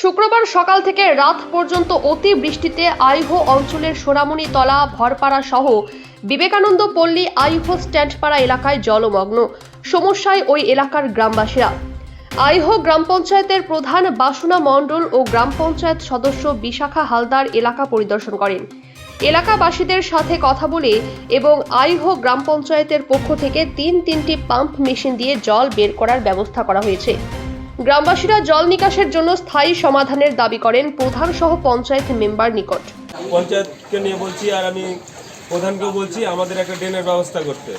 শুক্রবার সকাল থেকে রাত পর্যন্ত অতি বৃষ্টিতে আইহো অঞ্চলের সোনামণি তলা, ভরপাড়া সহ বিবেকানন্দ পল্লী আইহো স্ট্যান্ডপাড়া এলাকায় জলমগ্ন। সমস্যায় ওই এলাকার গ্রামবাসীরা। আইহো গ্রাম পঞ্চায়েতের প্রধান বাসুনা মণ্ডল ও গ্রাম পঞ্চায়েত সদস্য বিশাখা হালদার এলাকা পরিদর্শন করেন। এলাকাবাসীদের সাথে কথা বলে এবং আইহো গ্রাম পঞ্চায়েতের পক্ষ থেকে তিন তিনটি পাম্প মেশিন দিয়ে জল বের করার ব্যবস্থা করা হয়েছে। গ্রামবাসীরা জল নিকাশের জন্য স্থায়ী সমাধানের দাবি করেন প্রধান সহ পঞ্চায়েত মেম্বার নিকট। পঞ্চায়েতকে নিয়ে বলছি আর আমি প্রধানকেও বলছি, আমাদের একটা ড্রেনের ব্যবস্থা করতে।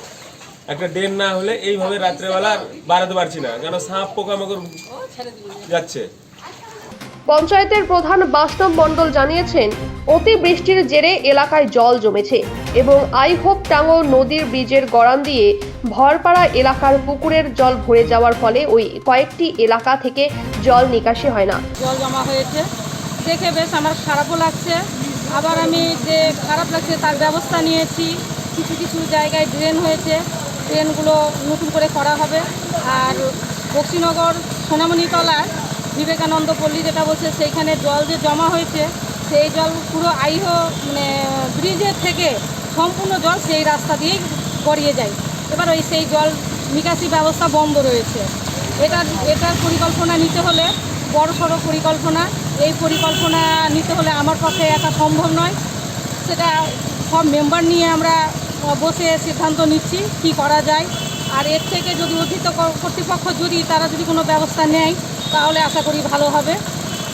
একটা ড্রেন না হলে এইভাবে রাত্রেবেলা বাড়াতে পারছি না, কেন সাপ পোকামাকড় যাচ্ছে। পঞ্চায়েতের প্রধান বাস্তব মণ্ডল জানিয়েছেন অতি বৃষ্টির জেরে এলাকায় জল জমেছে এবং আইহোপ টাঙ্গো নদীর ব্রিজের গড়ান দিয়ে ভরপাড়া এলাকার পুকুরের জল ভরে যাওয়ার ফলে ওই কয়েকটি এলাকা থেকে জল নিকাশি হয় না। জল জমা হয়েছে। দেখে বেশ আমার খারাপও লাগছে। আবার আমি যে খারাপ লাগছে তার ব্যবস্থা নিয়েছি। কিছু কিছু জায়গায় ড্রেন হয়েছে। ড্রেনগুলো নতুন করে করা হবে। আর বক্সিনগর, সোনামণিতলায় বিবেকানন্দ পল্লী যেটা বলছে, সেইখানে জল যে জমা হয়েছে, সেই জল পুরো আইহ মানে ব্রিজের থেকে সম্পূর্ণ জল সেই রাস্তা দিয়েই গড়িয়ে যায়। এবার ওই সেই জল নিকাশি ব্যবস্থা বন্ধ রয়েছে। এটার এটার পরিকল্পনা নিতে হলে, বড় সড়ো পরিকল্পনা। এই পরিকল্পনা নিতে হলে আমার পক্ষে একা সম্ভব নয়। সেটা সব মেম্বার নিয়ে আমরা বসে সিদ্ধান্ত নিচ্ছি কি করা যায়। আর এর থেকে যদি অধিত কর্তৃপক্ষ যদি তারা যদি কোনো ব্যবস্থা নেয় তাহলে আশা করি ভালো হবে।